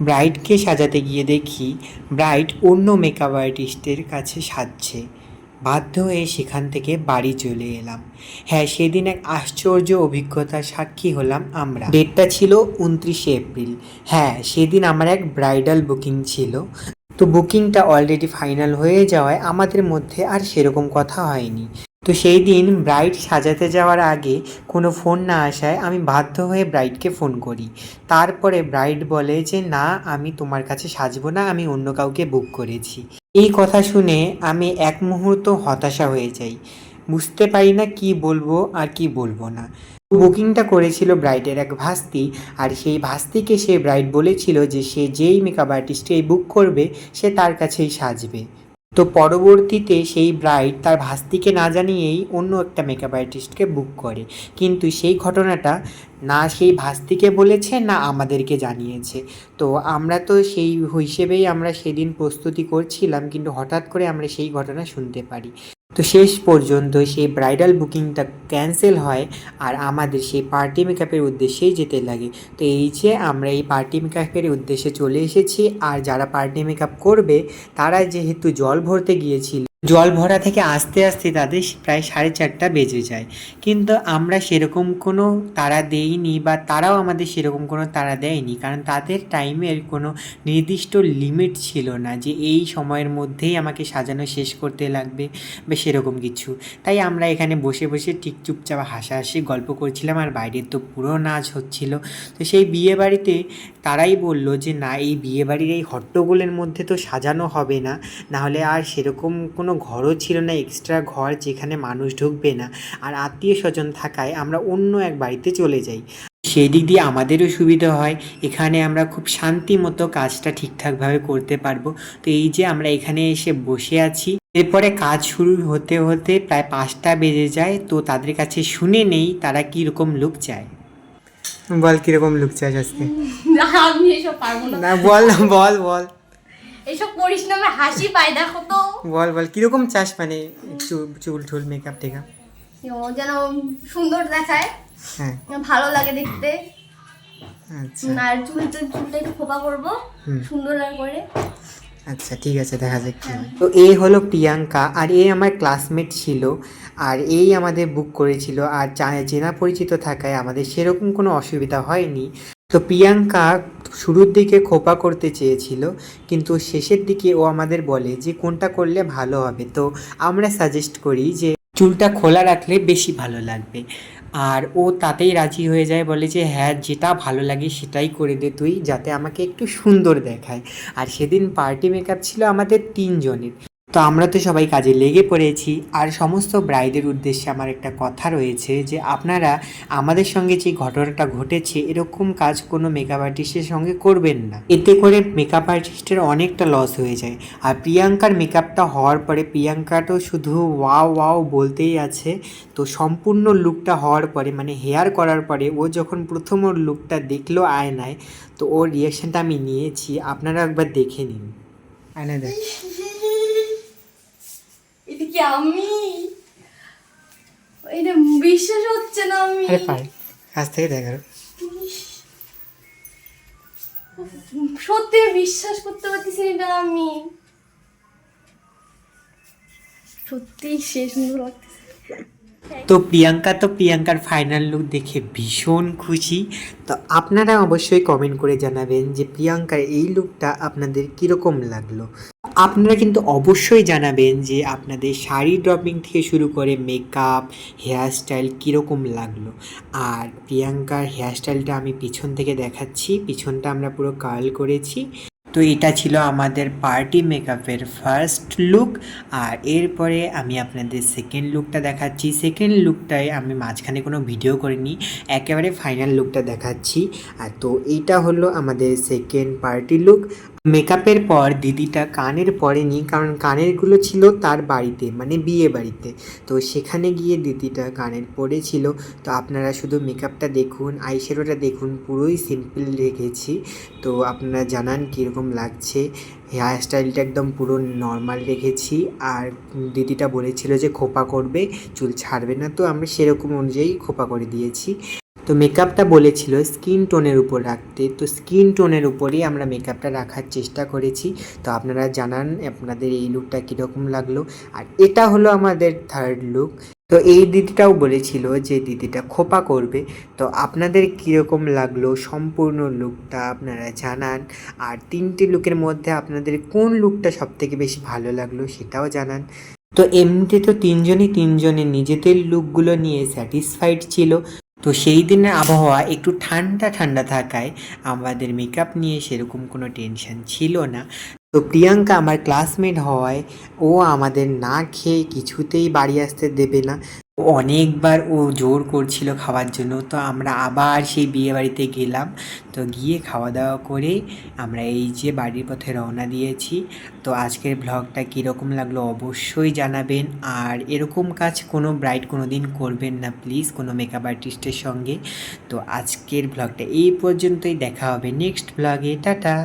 ব্রাইডকে সাজাতে গিয়ে দেখি ব্রাইড অন্য মেকআপ আর্টিস্টের কাছে সাজছে। বাধ্য হয়ে সেখান থেকে বাড়ি চলে এলাম। হ্যাঁ সেদিন এক আশ্চর্য অভিজ্ঞতার সাক্ষী হলাম আমরা। ডেটটা ছিল উনত্রিশে এপ্রিল। হ্যাঁ সেদিন আমার এক ব্রাইডাল বুকিং ছিল। তো বুকিংটা অলরেডি ফাইনাল হয়ে যাওয়ায় আমাদের মধ্যে আর সেরকম কথা হয়নি। তো সেই দিন ব্রাইড সাজাতে যাওয়ার আগে কোনো ফোন না আসায় আমি বাধ্য হয়ে ব্রাইডকে ফোন করি। তারপরে ব্রাইড বলে যে, না, আমি তোমার কাছে সাজবো না, আমি অন্য কাউকে বুক করেছি। এই কথা শুনে আমি এক মুহূর্ত হতাশা হয়ে যাই। বুঝতে পারি না কি বলব আর কি বলব না। বুকিংটা করেছিল ব্রাইডের এক ভাস্তি, আর সেই ভাস্তিকে সে ব্রাইড বলেছিল যে, সে যেই মেকআপ আর্টিস্টকেই বুক করবে, সে তার কাছেই সাজবে। তো পরবর্তীতে সেই ব্রাইড তার ভাস্তিকে না জানিয়েই অন্য একটা মেকআপ আর্টিস্টকে বুক করে। কিন্তু সেই ঘটনাটা না সেই ভাস্তিকে বলেছে, না আমাদেরকে জানিয়েছে। তো আমরা তো সেই হিসেবেই আমরা সেদিন প্রস্তুতি করছিলাম, কিন্তু হঠাৎ করে আমরা সেই ঘটনা শুনতে পারি। তো শেষ পর্যন্ত সেই ব্রাইডাল বুকিংটা ক্যান্সেল হয় আর আমাদের সেই পার্টি মেকআপের উদ্দেশ্যেই যেতে লাগে। তো এই যে আমরা এই পার্টি মেকআপের উদ্দেশ্যে চলে এসেছি আর যারা পার্টি মেকআপ করবে তারা যেহেতু জল ভরতে গিয়েছিল জল ভরা থেকে আস্তে আস্তে তাদের প্রায় সাড়ে চারটা বেজে যায়। কিন্তু আমরা সেরকম কোনো তাড়া দেইনি বা তারাও আমাদের সেরকম কোনো তাড়া দেয়নি, কারণ তাদের টাইমের কোনো নির্দিষ্ট লিমিট ছিল না যে এই সময়ের মধ্যেই আমাকে সাজানো শেষ করতে লাগবে বা সেরকম কিছু। তাই আমরা এখানে বসে বসে ঠিক চুপচাপ হাসাহাসি গল্প করছিলাম আর বাইরের তো পুরো নাচ হচ্ছিল। তো সেই বিয়ে বাড়িতে তারাই বলল যে, না, এই বিয়ে বাড়ির এই হট্টগোলের মধ্যে তো সাজানো হবে না। নাহলে আর সেরকম কোনো ঘরও ছিল না এক্সট্রা ঘর যেখানে মানুষ ঢুকবে না আর আত্মীয় স্বজন থাকায় আমরা অন্য এক বাড়িতে চলে যাই। সেই দিক দিয়ে আমাদেরও সুবিধা হয় এখানে আমরা খুব শান্তি মতো কাজটা ঠিকঠাকভাবে করতে পারব। তো এই যে আমরা এখানে এসে বসে আছি এরপরে কাজ শুরু হতে হতে প্রায় পাঁচটা বেজে যায় তো তাদের কাছে শুনে নেই তারা কীরকম লুক চায়। বল কীরকম লুক চায় আজকে? না পারব না। না বল বল বল। এসব করিস না আমার হাসি পায় দেখো তো। বল বল কীরকম চাস মানে চুল টুল মেকআপ টেকআপ যেন সুন্দর দেখায় হ্যাঁ। ভালো লাগে দেখতে। আচ্ছা। আর চুল চুলটা একটু খোপা করব সুন্দর লাগে করে। আচ্ছা ঠিক আছে দেখা যাক কি তো এই হলো প্রিয়াঙ্কা আর এই আমার ক্লাসমেট ছিল আর এই আমাদের বুক করেছিল আর চেনা পরিচিত থাকায় আমাদের সেরকম কোনো অসুবিধা হয়নি। তো প্রিয়াঙ্কা শুরুর দিকে খোপা করতে চেয়েছিল, কিন্তু শেষের দিকে ও আমাদের বলে যে কোনটা করলে ভালো হবে। তো আমরা সাজেস্ট করি যে চুলটা খোলা রাখলে বেশি ভালো লাগবে। আর ও তাতেই রাজি হয়ে যায়, বলে যে হ্যাঁ যেটা ভালো লাগে সেটাই করে দে তুই, যাতে আমাকে একটু সুন্দর দেখায়। আর সেদিন পার্টি মেকআপ ছিল আমাদের তিনজনের। তো আমরা তো সবাই কাজে লেগে পড়েছি। আর সমস্ত ব্রাইডের উদ্দেশ্যে আমার একটা কথা রয়েছে যে, আপনারা আমাদের সঙ্গে যে ঘটনাটা ঘটেছে, এরকম কাজ কোনো মেকআপ আর্টিস্টের সঙ্গে করবেন না। এতে করে মেকআপ আর্টিস্টের অনেকটা লস হয়ে যায়। আর প্রিয়াঙ্কার মেকআপটা হওয়ার পরে প্রিয়াঙ্কা তো শুধু ওয়াও ওয়াও বলতেই আছে। তো সম্পূর্ণ লুকটা হওয়ার পরে মানে হেয়ার করার পরে, ও যখন প্রথম ওর লুকটা দেখল আয়নায়, তো ওর রিয়াকশনটা আমি নিয়েছি। আপনারা একবার দেখে নিন। আয়নায় দেখ এদিকে আমি এটা বিশ্বাস হচ্ছে না আমি। আরে পারে। কাছ থেকে দেখার সত্যি বিশ্বাস করতে পারতেছি না এটা আমি। সত্যি শেষ সুন্দর তো প্রিয়াঙ্কা, তো প্রিয়াঙ্কার ফাইনাল লুক দেখে ভীষণ খুশি। তো আপনারা অবশ্যই কমেন্ট করে জানাবেন যে প্রিয়াঙ্কার এই লুকটা আপনাদের কীরকম লাগল। আপনারা কিন্তু অবশ্যই জানাবেন যে আপনাদের শাড়ি ড্রপিং থেকে শুরু করে মেকআপ হেয়ারস্টাইল কীরকম লাগল। আর প্রিয়াঙ্কার হেয়ারস্টাইলটা আমি পিছন থেকে দেখাচ্ছি, পিছনটা আমরা পুরো কার্ল করেছি। তো এটা ছিল আমাদের পার্টি মেকআপের ফার্স্ট লুক আর এরপরে আমি আপনাদের সেকেন্ড লুকটা দেখাচ্ছি। সেকেন্ড লুকটায় আমি মাঝখানে কোনো ভিডিও করিনি, একেবারে ফাইনাল লুকটা দেখাচ্ছি। আর তো এইটা হলো আমাদের সেকেন্ড পার্টি লুক মেকআপের পর দিদিটা কানের পরেনি, কারণ কানেরগুলো ছিল তার বাড়িতে মানে বিয়ে বাড়িতে। তো সেখানে গিয়ে দিদিটা কানের পরেছিল তো আপনারা শুধু মেকআপটা দেখুন, আইশ্যাডোটা দেখুন, পুরোই সিম্পল রেখেছি। তো আপনারা জানান কীরকম লাগছে। হেয়ার স্টাইলটা একদম পুরো নর্মাল রেখেছি। আর দিদিটা বলেছিল যে খোপা করবে, চুল ছাড়বে না। তো আমরা সেরকম অনুযায়ী খোপা করে দিয়েছি। তো মেকআপটা বলেছিল স্কিন টোনের উপর রাখতে। তো স্কিন টোনের উপরেই আমরা মেকআপটা রাখার চেষ্টা করেছি। তো আপনারা জানান আপনাদের এই লুকটা কীরকম লাগল। আর এটা হলো আমাদের থার্ড লুক তো এই দিদিটাও বলেছিল যে দিদিটা খোপা করবে। তো আপনাদের কীরকম লাগল সম্পূর্ণ লুকটা আপনারা জানান। আর তিনটে লুকের মধ্যে আপনাদের কোন লুকটা সবথেকে বেশি ভালো লাগল সেটাও জানান। তো এমনিতে তো তিনজনই তিনজনের নিজেদের লুকগুলো নিয়ে স্যাটিসফাইড ছিল। তো সেই দিনের আবহাওয়া একটু ঠান্ডা ঠান্ডা থাকায় আমাদের মেকআপ নিয়ে সেরকম কোনো টেনশন ছিল না। তো প্রিয়াঙ্কা আমার ক্লাসমেট হওয়ায় ও আমাদের না খেয়ে কিছুতেই বাড়ি আসতে দেবে না। অনেকবার ও জোর করছিল খাওয়ার জন্য, তো আমরা আবার সেই বিয়ে বাড়িতে গেলাম। তো গিয়ে খাওয়া দাওয়া করে আমরা এই যে বাড়ির পথে রওনা দিয়েছি। তো আজকের ব্লগটা কীরকম লাগল অবশ্যই জানাবেন। আর এরকম কাজ কোনো ব্রাইড কোনো দিন করবেন না প্লিজ কোনো মেকআপ আর্টিস্টের সঙ্গে। তো আজকের ব্লগটা এই পর্যন্তই, দেখা হবে নেক্সট ব্লগে টাটা!